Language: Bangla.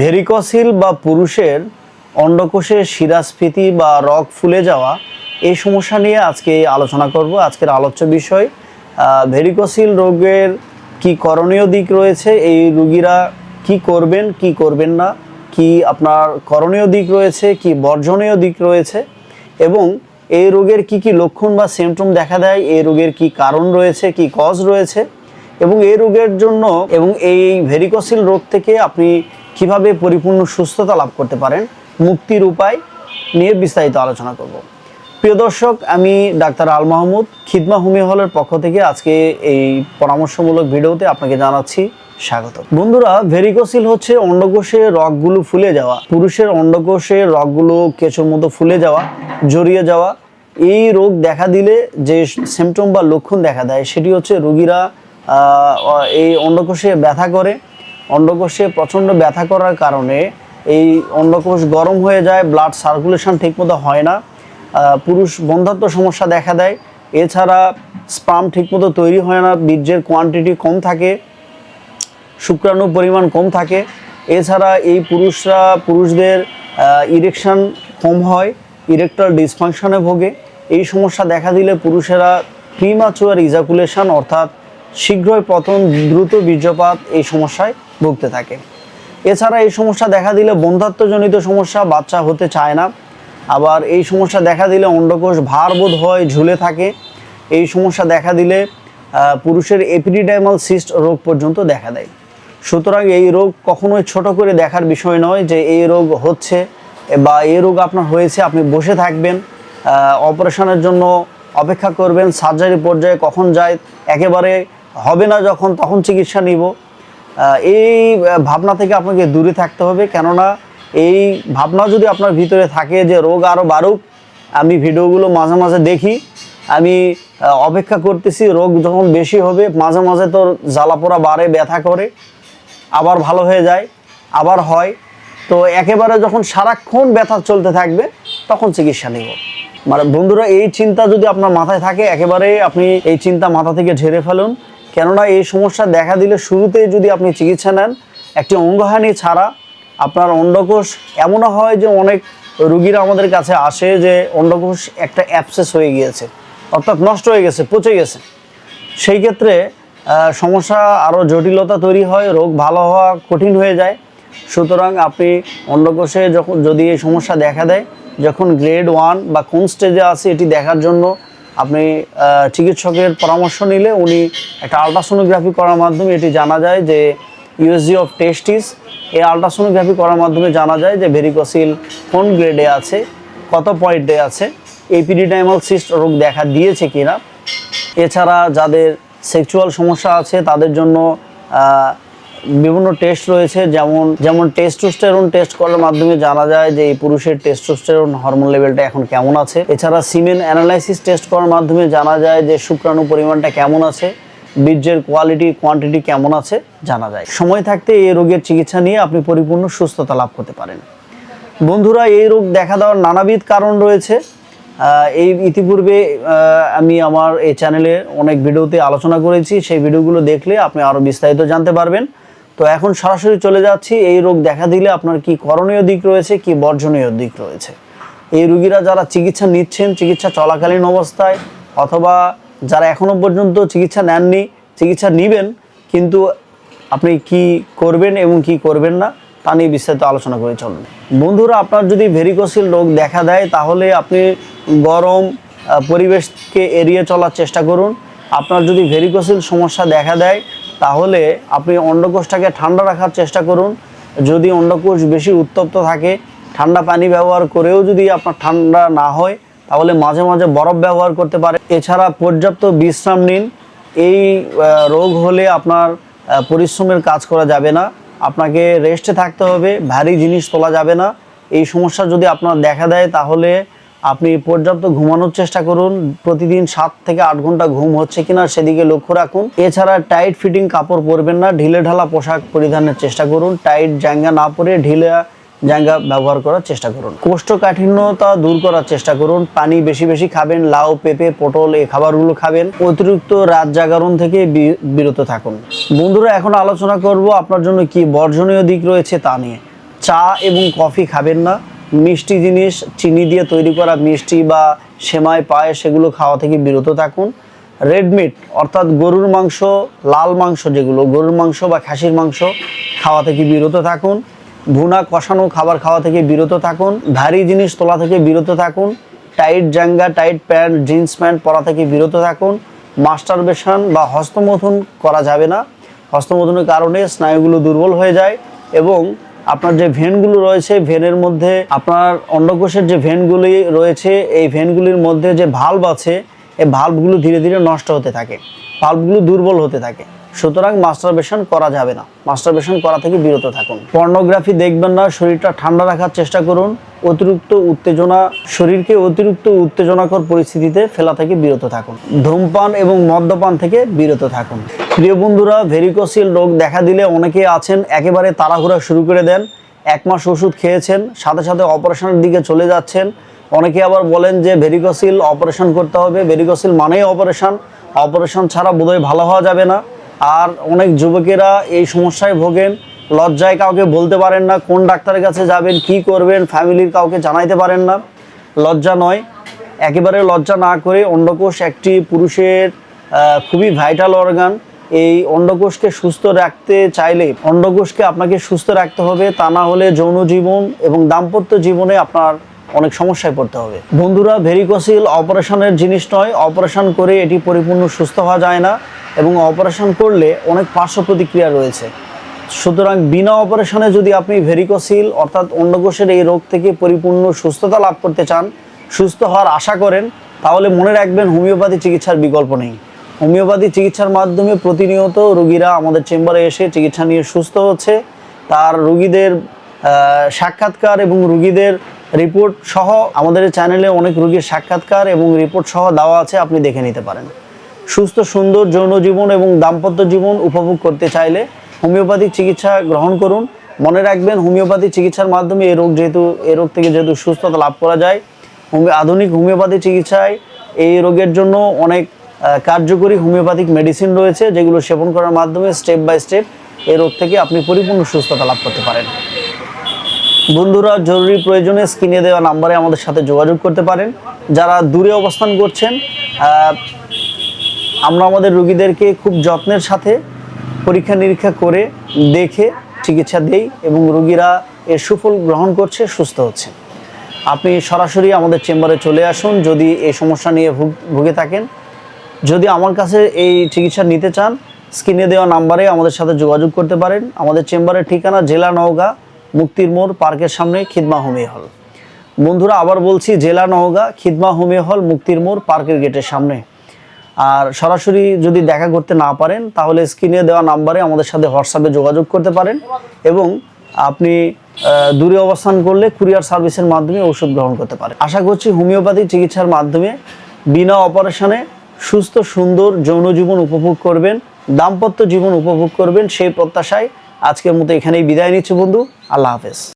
ভেরিকসিল বা পুরুষের অন্ডকোষের শিরাস্ফীতি বা রক ফুলে যাওয়া এই সমস্যা নিয়ে আজকে আলোচনা করব। আজকের আলোচ্য বিষয় ভেরিকসিল রোগের কি করণীয় দিক রয়েছে, এই রুগীরা কি করবেন কি করবেন না, কি আপনার করণীয় দিক রয়েছে, কি বর্জনীয় দিক রয়েছে এবং এই রোগের কি কি লক্ষণ বা সিমটম দেখা দেয়, এই রোগের কি কারণ রয়েছে, কি কজ রয়েছে এবং এই রোগের জন্য এবং এই ভেরিকসিল রোগ থেকে আপনি কীভাবে পরিপূর্ণ সুস্থতা লাভ করতে পারেন, মুক্তির উপায় নিয়ে বিস্তারিত আলোচনা করব। প্রিয় দর্শক, আমি ডাক্তার আল মাহমুদ, খিদমা হোমিও হলের পক্ষ থেকে আজকে এই পরামর্শমূলক ভিডিওতে আপনাকে জানাচ্ছি স্বাগত। বন্ধুরা, ভেরিকোসিল হচ্ছে অন্ডকোষে রগগুলো ফুলে যাওয়া, পুরুষের অন্ডকোষে রগগুলো কেঁচোর মতো ফুলে যাওয়া, জড়িয়ে যাওয়া। এই রোগ দেখা দিলে যে সিমটম বা লক্ষণ দেখা দেয়, সেটি হচ্ছে রোগীরা এই অন্ডকোষে ব্যথা করে অন্ডকোষে প্রচণ্ড ব্যথা করার কারণে এই অন্ডকোষ গরম হয়ে যায় ব্লাড সার্কুলেশন ঠিকমতো হয় না পুরুষ বন্ধাত্ম সমস্যা দেখা দেয়। এছাড়া স্পাম ঠিকমতো তৈরি হয় না, বীর্যের কোয়ান্টিটি কম থাকে, শুক্রাণুর পরিমাণ কম থাকে। এছাড়া এই পুরুষরা, পুরুষদের ইরেকশন কম হয় ইরেকটাল ডিসফাংশনে ভোগে। এই সমস্যা দেখা দিলে পুরুষেরা প্রিমাচুয়ার ইজাকুলেশন অর্থাৎ শীঘ্রই পতন দ্রুত বীর্যপাত এই সমস্যায় ভুগতে থাকে। এছাড়া এই সমস্যা দেখা দিলে বন্ধাত্মজনিত সমস্যা, বাচ্চা হতে চায় না। আবার এই সমস্যা দেখা দিলে অন্ডকোষ ভারবোধ হয় ঝুলে থাকে। এই সমস্যা দেখা দিলে পুরুষের এপিডিডাইমাল সিস্ট রোগ পর্যন্ত দেখা দেয়। সুতরাং এই রোগ কখনোই ছোট করে দেখার বিষয় নয় যে এই রোগ হচ্ছে বা এই রোগ আপনার হয়েছে, আপনি বসে থাকবেন অপারেশনের জন্য অপেক্ষা করবেন, সার্জারি পর্যায়ে কখন যায়, একেবারে হবে না যখন, তখন চিকিৎসা নিব। এই ভাবনা থেকে আপনাকে দূরে থাকতে হবে। কেননা এই ভাবনা যদি আপনার ভিতরে থাকে যে রোগ আরও বাড়ুক, আমি ভিডিওগুলো মাঝে মাঝে দেখি, আমি অপেক্ষা করতেছি, রোগ যখন বেশি হবে, মাঝে মাঝে তো জ্বালাপোড়া বাড়ে, ব্যথা করে, আবার ভালো হয়ে যায়, আবার হয়। তো একেবারে যখন সারাক্ষণ ব্যথা চলতে থাকবে, তখন চিকিৎসা নিব। মানে বন্ধুরা, এই চিন্তা যদি আপনার মাথায় থাকে, একেবারে আপনি এই চিন্তা মাথা থেকে ঝেড়ে ফেলুন। কেননা এই সমস্যা দেখা দিলে শুরুতেই যদি আপনি চিকিৎসা নেন, একটি অঙ্গহানি ছাড়া আপনার অন্ডকোষ এমনও হয় যে অনেক রুগীরা আমাদের কাছে আসে যে অন্ডকোষ একটা অ্যাপসেস হয়ে গিয়েছে, অর্থাৎ নষ্ট হয়ে গেছে, পচে গেছে। সেই ক্ষেত্রে সমস্যা আরও জটিলতা তৈরি হয়, রোগ ভালো হওয়া কঠিন হয়ে যায়। সুতরাং আপনি অন্ডকোষে যখন যদি এই সমস্যা দেখা দেয়, যখন গ্রেড ওয়ান বা কোন স্টেজে আছে এটি দেখার জন্য আপনি চিকিৎসকের পরামর্শ নিলে উনি একটা আলট্রাসোনোগ্রাফি করার মাধ্যমে এটি জানা যায় যে ইউএসজি অফ টেস্টিস এই আলট্রাসোনোগ্রাফি করার মাধ্যমে জানা যায় যে ভেরিকোসিল কোন গ্রেডে আছে, কত পয়েন্টে আছে এপিডিডাইমাল সিস্ট রোগ দেখা দিয়েছে কিনা। এছাড়া যাদের সেক্সুয়াল সমস্যা আছে, তাদের জন্য বিভিন্ন টেস্ট রয়েছে, যেমন যেমন টেস্টোস্টেরন টেস্ট করার মাধ্যমে জানা যায় যে এই পুরুষের টেস্টোস্টেরন হরমোন লেভেলটা এখন কেমন আছে। এছাড়া সিমেন অ্যানালাইসিস টেস্ট করার মাধ্যমে জানা যায় যে শুক্রাণু পরিমাণটা কেমন আছে, বীর্যের কোয়ালিটি কোয়ান্টিটি কেমন আছে, জানা যায়। সময় থাকতে এই রোগের চিকিৎসা নিয়ে আপনি পরিপূর্ণ সুস্থতা লাভ করতে পারেন। বন্ধুরা, এই রোগ দেখা দেওয়ার নানাবিধ কারণ রয়েছে। এই ইতিপূর্বে আমি আমার এই চ্যানেলে অনেক ভিডিওতে আলোচনা করেছি। সেই ভিডিওগুলো দেখলে আপনি আরও বিস্তারিত জানতে পারবেন। তো এখন সরাসরি চলে যাচ্ছি, এই রোগ দেখা দিলে আপনার কি করণীয় দিক রয়েছে, কি বর্জনীয় দিক রয়েছে? এই রুগীরা যারা চিকিৎসা নিচ্ছেন, চিকিৎসা চলাকালীন অবস্থায় অথবা যারা এখনও পর্যন্ত চিকিৎসা নেননি, চিকিৎসা নেবেন, কিন্তু আপনি কি করবেন এবং কি করবেন না, তা নিয়ে বিস্তারিত আলোচনা করে চলুন। বন্ধুরা, আপনার যদি ভেরিকোসিল রোগ দেখা দেয়, তাহলে আপনি গরম পরিবেশকে এড়িয়ে চলার চেষ্টা করুন। আপনার যদি ভেরিকোসিল সমস্যা দেখা দেয় তাহলে আপনি অন্ডকোষটাকে ঠান্ডা রাখার চেষ্টা করুন। যদি অন্ডকোষ বেশি উত্তপ্ত থাকে, ঠান্ডা পানি ব্যবহার করেও যদি আপনার ঠান্ডা না হয়, তাহলে মাঝে মাঝে বরফ ব্যবহার করতে পারে। এছাড়া পর্যাপ্ত বিশ্রাম নিন। এই রোগ হলে আপনার পরিশ্রমের কাজ করা যাবে না। আপনাকে রেস্টে থাকতে হবে, ভারী জিনিস তোলা যাবে না। এই সমস্যা যদি আপনার দেখা দেয়, তাহলে আপনি পর্যাপ্ত ঘুমানোর চেষ্টা করুন। প্রতিদিন সাত থেকে আট ঘণ্টা ঘুম হচ্ছে কিনা সেদিকে লক্ষ্য রাখুন। এছাড়া টাইট ফিটিং কাপড় পরবেন না, ঢিলে ঢালা পোশাক পরিধানের চেষ্টা করুন। টাইট জাঙ্গা না পরে ঢিলে জাঙ্গা ব্যবহার করার চেষ্টা করুন। কোষ্ঠকাঠিন্যতা দূর করার চেষ্টা করুন। পানি বেশি বেশি খাবেন, লাউ, পেঁপে, পটল এই খাবারগুলো খাবেন। অতিরিক্ত রাত জাগরণ থেকে বিরত থাকুন। বন্ধুরা, এখন আলোচনা করব আপনার জন্য কি বর্জনীয় দিক রয়েছে তা নিয়ে। চা এবং কফি খাবেন না মিষ্টি জিনিস, চিনি দিয়ে তৈরি করা মিষ্টি বা সেমাই, পায়েস, সেগুলো খাওয়া থেকে বিরত থাকুন। রেড মিট অর্থাৎ গরুর মাংস, লাল মাংস যেগুলো, গরুর মাংস বা খাসির মাংস খাওয়া থেকে বিরত থাকুন। ভুনা, কষানো খাবার খাওয়া থেকে বিরত থাকুন। ভারী জিনিস তোলা থেকে বিরত থাকুন। টাইট জাঙ্গা টাইট প্যান্ট জিন্স প্যান্ট পরা থেকে বিরত থাকুন। মাস্টারবেশন বা হস্তমথন করা যাবে না। হস্তমথনের কারণে স্নায়ুগুলো দুর্বল হয়ে যায় এবং আপনার যে ভেনগুলো রয়েছে, ভেনের মধ্যে আপনার অন্ডকোষের যে ভেনগুলি রয়েছে, এই ভেনগুলির মধ্যে যে ভাল্ব আছে, এই ভাল্বগুলো ধীরে ধীরে নষ্ট হতে থাকে। ভাল্বগুলো দুর্বল হতে থাকে। সুতরাং মাস্টারবেশন করা যাবে না। মাস্টারবেশন করা থেকে বিরত থাকুন। পর্নোগ্রাফি দেখবেন না, শরীরটা ঠান্ডা রাখার চেষ্টা করুন। অতিরিক্ত উত্তেজনা, শরীরকে অতিরিক্ত উত্তেজনাকর পরিস্থিতিতে ফেলা থেকে বিরত থাকুন। ধূমপান এবং মদ্যপান থেকে বিরত থাকুন। প্রিয় বন্ধুরা ভেরিকোসিল রোগ দেখা দিলে অনেকে আছেন, একেবারে তাড়াহুড়া শুরু করে দেন। এক মাস ওষুধ খেয়েছেন, সাথে সাথে অপারেশনের দিকে চলে যাচ্ছেন। অনেকে আবার বলেন যে ভেরিকোসিল অপারেশন করতে হবে। ভেরিকোসিল মানেই অপারেশন অপারেশন ছাড়া বোধহয় ভালো হওয়া যাবে না। আর অনেক যুবকেরা এই সমস্যায় ভোগেন। লজ্জায় কাউকে বলতে পারেন না, কোন ডাক্তারের কাছে যাবেন, কি করবেন, ফ্যামিলির কাউকে জানাইতে পারেন না। লজ্জা নয়। একেবারে লজ্জা না করে অন্ডকোষ একটি পুরুষের খুবই ভাইটাল অর্গান এই অন্ডকোষকে সুস্থ রাখতে চাইলে, অন্ডকোষকে আপনাকে সুস্থ রাখতে হবে, তা না হলে যৌন জীবন এবং দাম্পত্য জীবনে আপনার অনেক সমস্যায় পড়তে হবে। বন্ধুরা ভেরিকোসিল অপারেশনের জিনিস নয়। অপারেশন করে এটি পরিপূর্ণ সুস্থ হওয়া যায় না। এবং অপারেশন করলে অনেক পার্শ্ব প্রতিক্রিয়া রয়েছে। সুতরাং বিনা অপারেশনে যদি আপনি ভেরিকোসিল অর্থাৎ অন্ডকোষের এই রোগ থেকে পরিপূর্ণ সুস্থতা লাভ করতে চান, সুস্থ হওয়ার আশা করেন, তাহলে মনে রাখবেন হোমিওপ্যাথি চিকিৎসার বিকল্প নেই। হোমিওপ্যাথি চিকিৎসার মাধ্যমে প্রতিনিয়ত রোগীরা আমাদের চেম্বারে এসে চিকিৎসা নিয়ে সুস্থ হচ্ছে। তার রুগীদের সাক্ষাৎকার এবং রুগীদের রিপোর্ট সহ আমাদের চ্যানেলে অনেক রুগীর সাক্ষাৎকার এবং রিপোর্ট সহ দেওয়া আছে, আপনি দেখে নিতে পারেন। সুস্থ, সুন্দর যৌন জীবন এবং দাম্পত্য জীবন উপভোগ করতে চাইলে হোমিওপ্যাথিক চিকিৎসা গ্রহণ করুন। মনে রাখবেন হোমিওপ্যাথি চিকিৎসার মাধ্যমে এই রোগ যেহেতু, এই রোগ থেকে যেহেতু সুস্থতা লাভ করা যায় আধুনিক হোমিওপ্যাথি চিকিৎসায় এই রোগের জন্য অনেক কার্যকরী হোমিওপ্যাথিক মেডিসিন রয়েছে, যেগুলো সেবন করার মাধ্যমে স্টেপ বাই স্টেপ এই রোগ থেকে আপনি পরিপূর্ণ সুস্থতা লাভ করতে পারেন। বন্ধুরা, জরুরি প্রয়োজনে স্ক্রিনে দেওয়া নাম্বারে আমাদের সাথে যোগাযোগ করতে পারেন। যারা দূরে অবস্থান করছেন আমরা আমাদের রুগীদেরকে খুব যত্নের সাথে পরীক্ষা নিরীক্ষা করে দেখে চিকিৎসা দেই এবং রুগীরা এর সুফল গ্রহণ করছে, সুস্থ হচ্ছে। আপনি সরাসরি আমাদের চেম্বারে চলে আসুন, যদি এই সমস্যা নিয়ে ভুগ- থাকেন। যদি আমার কাছে এই চিকিৎসা নিতে চান, স্ক্রিনে দেওয়া নাম্বারে আমাদের সাথে যোগাযোগ করতে পারেন। আমাদের চেম্বারের ঠিকানা জেলা নওগাঁ, মুক্তির মোড়, পার্কের সামনে, খিদমা হোমিও হল। বন্ধুরা, আবার বলছি, জেলা নওগাঁ, খিদমা হোমিও হল, মুক্তির মোড়, পার্কের গেটের সামনে। আর সরাসরি যদি দেখা করতে না পারেন, তাহলে স্ক্রিনে দেওয়া নাম্বারে আমাদের সাথে হোয়াটসঅ্যাপে যোগাযোগ করতে পারেন এবং আপনি দূরে অবস্থান করলে কুরিয়ার সার্ভিসের মাধ্যমে ওষুধ গ্রহণ করতে পারেন। আশা করছি হোমিওপ্যাথি চিকিৎসার মাধ্যমে বিনা অপারেশনে সুস্থ, সুন্দর যৌন জীবন উপভোগ করবেন, দাম্পত্য জীবন উপভোগ করবেন সেই প্রত্যাশায় আজকের মতো এখানেই বিদায় নিচ্ছি বন্ধু। আল্লাহ হাফেজ।